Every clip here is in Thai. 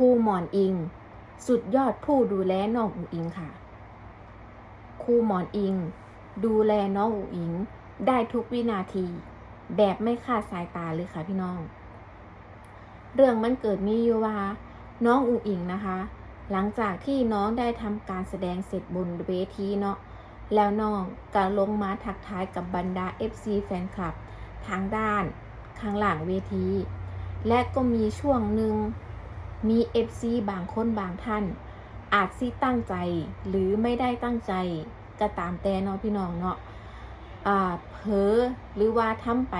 รูหมอนอิง สุดยอดผู้ดูแลน้องอุ๋งอิงค่ะ ครูหมอนอิง ดูแลน้องอุ๋งอิง ได้ทุกวินาที แบบไม่คาดสายตาเลยค่ะพี่น้อง เรื่องมันเกิดมีอยู่ว่า น้องอุ๋งอิงนะคะ หลังจากที่น้องได้ทำการแสดงเสร็จบนเวทีเนาะแล้วน้องก็ลงมาทักทายกับบรรดา FC แฟนคลับ ทางด้านข้างหลังเวที และก็มีช่วงหนึ่ง มี FC บางคนบางท่าน อาจสิตั้งใจหรือไม่ได้ตั้งใจก็ตามแต่เนาะพี่น้องเนาะอ่าเผลอหรือว่าทำไป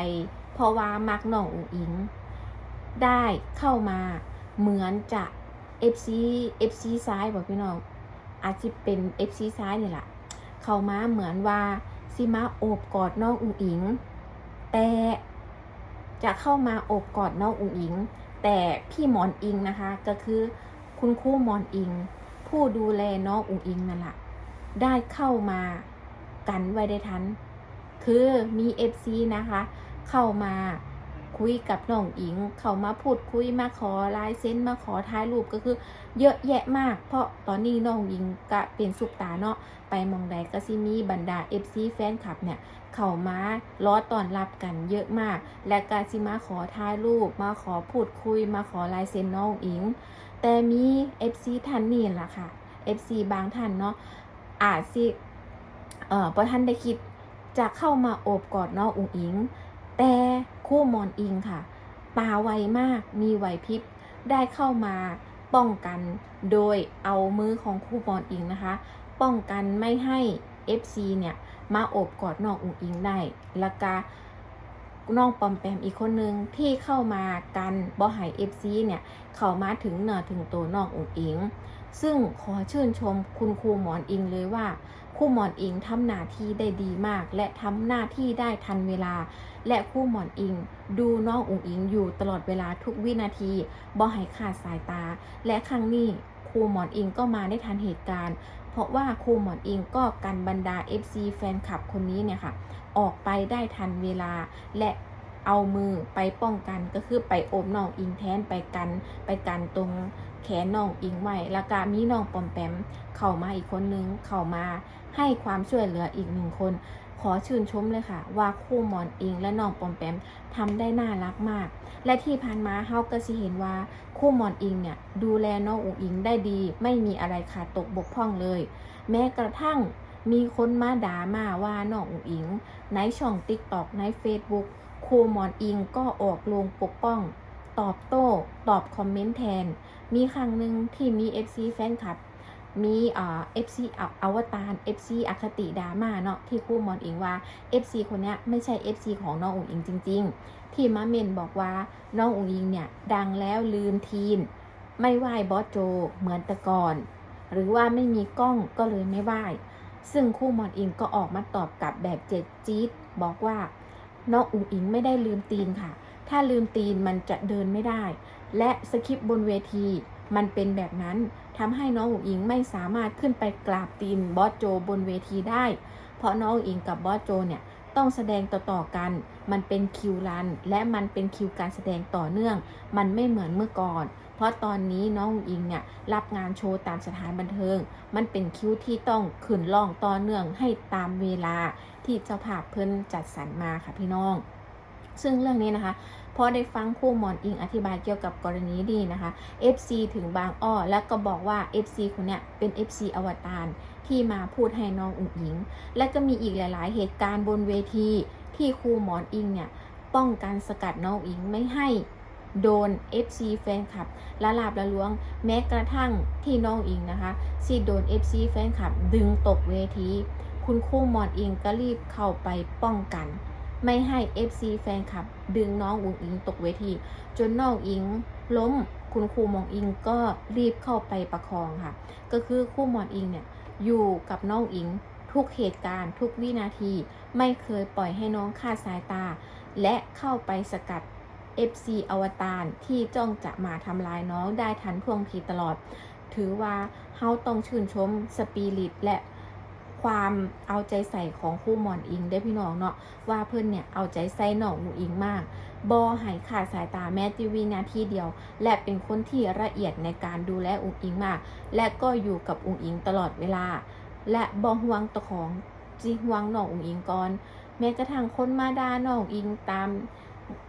เพราะว่ามักน้องอุ๋งอิง ได้เข้ามาเหมือนจะ FC FC ซ้ายบอกพี่น้อง อาจจะเป็น FC ซ้ายนี่แหละเข้ามาเหมือนว่าซิมาโอบกอดน้องอุ๋งอิง แต่จะเข้ามาโอบกอดน้องอุ๋งอิง แต่พี่หมอนอิงนะคะ ก็คือคุณครูหมอนอิง ผู้ดูแลน้องอุ๋งอิงนั่นแหละได้เข้ามากันไว้ได้ทัน คือมีเอฟซีนะคะ เข้ามา คุยกับน้องอิง เข้ามาพูดคุยมาขอลายเซ็นมาขอถ่ายรูปก็คือ เยอะแยะมาก เพราะตอนนี้น้องอิงก็เป็นสุปตาเนาะไปมองใดก็สิมีบรรดา FC แฟนคลับเนี่ย เข้ามาล้อตอนรับกันเยอะมาก และกาสิมาขอถ่ายรูปมาขอพูดคุยมาขอลายเซ็นน้องอิง แต่มี FC ท่านนี่ล่ะค่ะ FC บางท่านเนาะอาจสิเอ่อพอท่านได้คิดจะเข้ามาโอบกอดน้องอุ๋งอิง แต่ คู่มอนอิงค่ะตาไวมากมีไหวพริบได้เข้ามาป้องกันโดยเอามือของคู่มอนอิงนะคะ ป้องกันไม่ให้ FC เนี่ยมาโอบกอดน้องอุ๋งอิงได้แล้วก็น้องปอมแปมอีกคนนึงที่เข้ามากันบ่หาย FC เนี่ย เข้ามาถึงเหนือถึงตัวน้องอุ๋งอิง ซึ่งขอชื่นชมคุณครูหมอนอิงเลยว่า ครูหมอนอิงทำหน้าที่ได้ดีมาก และทำหน้าที่ได้ทันเวลา และครูหมอนอิง ดูน้องอุ๋งอิงอยู่ตลอดเวลาทุกวินาทีบ่ให้ขาดสายตา และครั้งนี้ครูหมอนอิงก็มาได้ทันเหตุการณ์ เพราะว่าครูหมอนอิงก็กันบรรดา FC แฟนคลับคนนี้เนี่ยค่ะ ออกไปได้ทันเวลา และเอามือไปป้องกันก็คือไปโอบน้องอิงแทนไปกันไปกันตรง แขนน้องอิงไว้แล้วก็มีน้องปอมแปมเข้ามาอีกคนนึงเข้ามาให้ความช่วยเหลืออีกหนึ่งคน ขอชื่นชมเลยค่ะ ว่าคู่หมอนอิงและน้องปอมแปมทำได้น่ารักมาก และที่ผ่านมาเฮาก็สิเห็นว่าคู่หมอนอิงเนี่ยดูแลน้องอุ๋งอิงได้ดี ไม่มีอะไรขาดตกบกพร่องเลย แม้กระทั่งมีคนมาด่ามาว่าน้องอุ๋งอิง ในช่องติ๊กตอกใน Facebook ครูหมอนอิงก็ออกลงปกป้อง ตอบโต้ ตอบคอมเมนต์แทน มีครั้งหนึ่งที่มี FC แฟนคลับ มีเอ่า FC ออวตาร FC อคติดราม่าเนาะที่ครูหมอนอิงว่า FC คนนี้ไม่ใช่ FC ของน้องอุ๋งอิงจริง ๆ ที่มาเมนบอกว่าน้องอุ๋งอิงเนี่ยดังแล้วลืมทีน ไม่ไหว้บอสโจเหมือนแต่ก่อน หรือว่าไม่มีกล้องก็เลยไม่ไหว้ซึ่งคู่มอนอิงก็ออกมาตอบกลับแบบเจ็ดจี๊ดบอกว่าน้องอุ๋งอิงไม่ได้ลืมตีนค่ะ ถ้าลืมตีนมันจะเดินไม่ได้ และสคริปต์บนเวที มันเป็นแบบนั้นทำให้น้องอุ๋งอิงไม่สามารถขึ้นไปกราบตีนบอสโจบนเวทีได้ เพราะน้องอุ๋งอิงกับบอสโจเนี่ยต้องแสดงต่อๆกัน มันเป็นคิวรัน และมันเป็นคิวการแสดงต่อเนื่อง มันไม่เหมือนเมื่อก่อน เพราะตอนนี้น้องอุ๋งอิงเนี่ยรับงานโชว์ตามสถานบันเทิง มันเป็นคิวที่ต้องขึ้นล่องต่อเนื่องให้ตามเวลาที่เจ้าภาพเพิ่นจัดสรรมาค่ะพี่น้อง ซึ่งเรื่องนี้นะคะพอได้ฟังคู่หมอนอิงอธิบายเกี่ยวกับกรณีดีนะคะ FC ถึงบางอ้อและก็บอกว่า FC คนเนี้ยเป็น FC อวตารที่มาพูดให้น้องอุ๋งอิง และก็มีอีกหลาย ๆ เหตุการณ์บนเวที ที่ครูหมอนอิงเนี่ยป้องกันสกัดน้องอิงไม่ให้โดน FC แฟนคลับละลาบละล้วง แม้กระทั่งที่น้องอุ๋งอิงนะคะที่โดน FC แฟนคลับดึงตกเวที คุณครูหมอนอิงก็รีบเข้าไปป้องกัน ไม่ให้ FC แฟนคลับ ดึงน้องอุ๋งอิงตกเวที จนน้องอิงล้มคุณครูมองอิงก็รีบเข้าไปประคองค่ะ ก็คือครูหมอนอิงเนี่ยอยู่กับน้องอิงทุกเหตุการณ์ทุกวินาที ไม่เคยปล่อยให้น้องคาดสายตา และเข้าไปสกัด FC อวตารที่จ้องจะมาทำลายน้องได้ทันท่วงทีตลอด ถือว่าเฮาต้องชื่นชมสปิริตและ ความเอาใจใส่ของคู่หมอนอิงได้พี่น้องเนาะว่าเพื่อนเนี่ยเอาใจใส่น้องอุ๋งอิงมากบอให้ขาดสายตาแม้แต่วินาทีเดียว และเป็นคนที่ละเอียดในการดูแลอุงอิงมาก และก็อยู่กับอุงอิงตลอดเวลา และบอห่วงตะของจีห่วงน้องอุงอิงก่อนแม้กระทั่งคนมาด่าน้องอิงตาม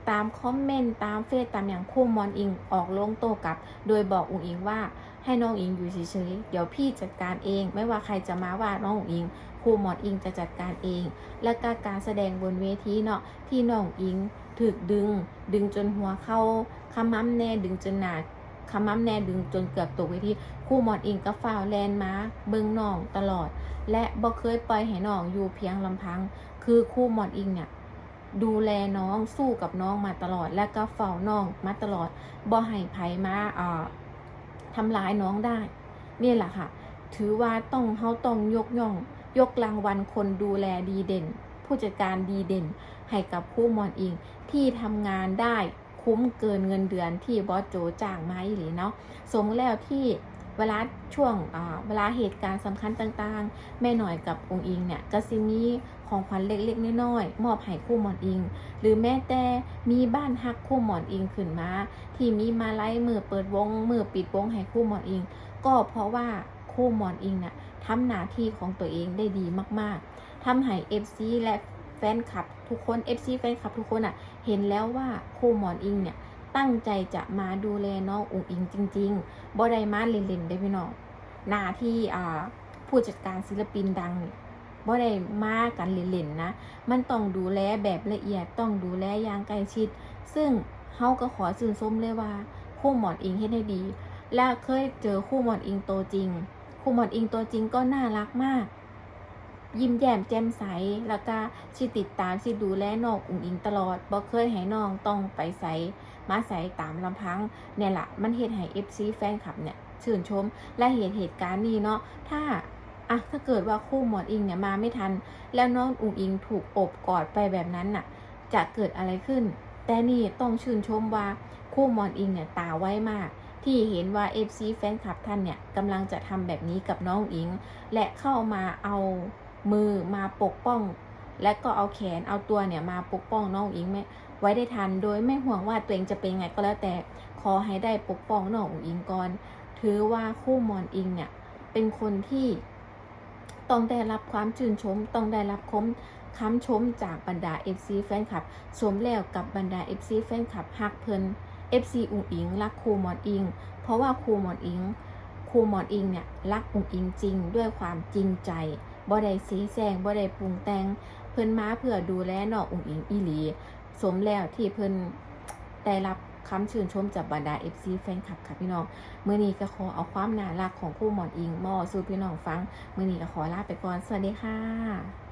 ตามคอมเมนต์ตามเฟซตามอย่างคู่มอนอิงออกลงโต้กลับ โดยบอกอุงอิงว่าให้น้องอิงอยู่เฉยๆ เดี๋ยวพี่จัดการเอง ไม่ว่าใครจะมาว่าน้องอุงอิงครูหมอนอิงจะจัดการเอง และก็การแสดงบนเวทีเนาะที่น้องอิงถูกดึง ดึงจนหัวเข้าขม้ำแน่ดึงจนหนาขม้ำแน่ดึงจนเกือบตกเวทีครูหมอนอิงก็ฝ่าวแลนมาเบิ่งน้องตลอด และบ่เคยปล่อยให้น้องอยู่เพียงลำพัง คือครูหมอนอิงเนี่ย ดูแลน้องสู้กับน้องมาตลอด และก็เฝ้าน้องมาตลอดบ่ให้ไผมาเอ่อทำร้ายน้องได้ นี่แหละค่ะ ถือว่าต้องเฮาต้องยกย่อง ยกรางวัลคนดูแลดีเด่น ผู้จัดการดีเด่น ให้กับครู่หมอนอิงที่ทำงานได้คุ้มเกินเงินเดือนที่บอสโจจ้างมาอีหรือเนาะสมแล้วที่ เวลาช่วงเวลาเหตุการณ์สำคัญต่างๆ แม่หน่อยกับองค์อิงเนี่ยก็สิมีของขวัญเล็กๆน้อยๆมอบให้คู่หมอนอิง หรือแม้แต่มีบ้านฮักคู่หมอนอิงขึ้นมา ที่มีมาไล่มือเปิดวงมือปิดวงให้คู่หมอนอิง ก็เพราะว่าคู่หมอนอิงน่ะทำหน้าที่ของตัวเองได้ดีมากๆทำให้ FC และแฟนคลับทุกคน FC แฟนคลับทุกคนอะเห็นแล้วว่าคู่หมอนอิงเนี่ย ตั้งใจจะมาดูแลน้องอุงอิงจริงๆบ่ได้มาเล่นๆได้พี่น้องหน้าที่อ่าผู้จัดการศิลปินดังเนี่ยบ่ได้มากันเล่นๆนะ มันต้องดูแลแบบละเอียดต้องดูแลอย่างใกล้ชิด ซึ่งเฮาก็ขอชื่นชมเลยว่าคู่หมอนอิงเฮ็ดได้ดี และเคยเจอคู่หมอนอิงตัวจริง คู่หมอนอิงตัวจริงก็น่ารักมาก ยิ้มแย้มแจ่มใส แล้วก็ชิติดตามชิดูแลน้องอุ๋งอิงตลอดบ่เคยให้น้องต้องไปใส มาใส่ตามลำพังเนี่ยแหละมันเฮ็ดให้ FC แฟนคลับเนี่ยชื่นชมและเห็นเหตุการณ์นี้เนาะถ้าอะถ้าเกิดว่าคู่หมอนอิงเนี่ยมาไม่ทัน แล้วน้องอุ๋งอิงถูกอบกอดไปแบบนั้นน่ะ จะเกิดอะไรขึ้น แต่นี่ต้องชื่นชมว่าคู่หมอนอิงเนี่ยตาไวมาก ที่เห็นว่า FC แฟนคลับท่านเนี่ยกำลังจะทำแบบนี้กับน้องอิง และเข้ามาเอามือมาปกป้อง และก็เอาแขนเอาตัวเนี่ยมาปกป้องน้องอิงไม่ไว้ได้ทันโดยไม่ห่วงว่าตัวเองจะเป็นไงก็แล้วแต่ขอให้ได้ปกป้องน้องอิงก่อนถือว่าคู่มอนอิงเนี่ยเป็นคนที่ต้องได้รับความชื่นชม ต้องได้รับคมคำชมจากบรรดา FC แฟนคลับสมแล้วกับบรรดา FC แฟนคลับฮักเพิน FC อุ๋งอิง รักครูมอนอิง เพราะว่าครูมอนอิงครูมอนอิงเนี่ยรักอุ๋งอิงจริงด้วยความจริงใจบ่ได้สีแซงบ่ได้ปรุงแต่ง เพิ่นมาเพื่อดูแลน้องอุงอิงอีหลี สมแล้วที่เพิ่นได้รับคำชื่นชมจากบรรดา FC แฟนคลับค่ะพี่น้องเมื่อนี้ก็ขอเอาความน่ารักของคู่หมอนอิงมอสู่พี่น้องฟังเมื่อนี้ก็ขอลาไปก่อน สวัสดีค่ะ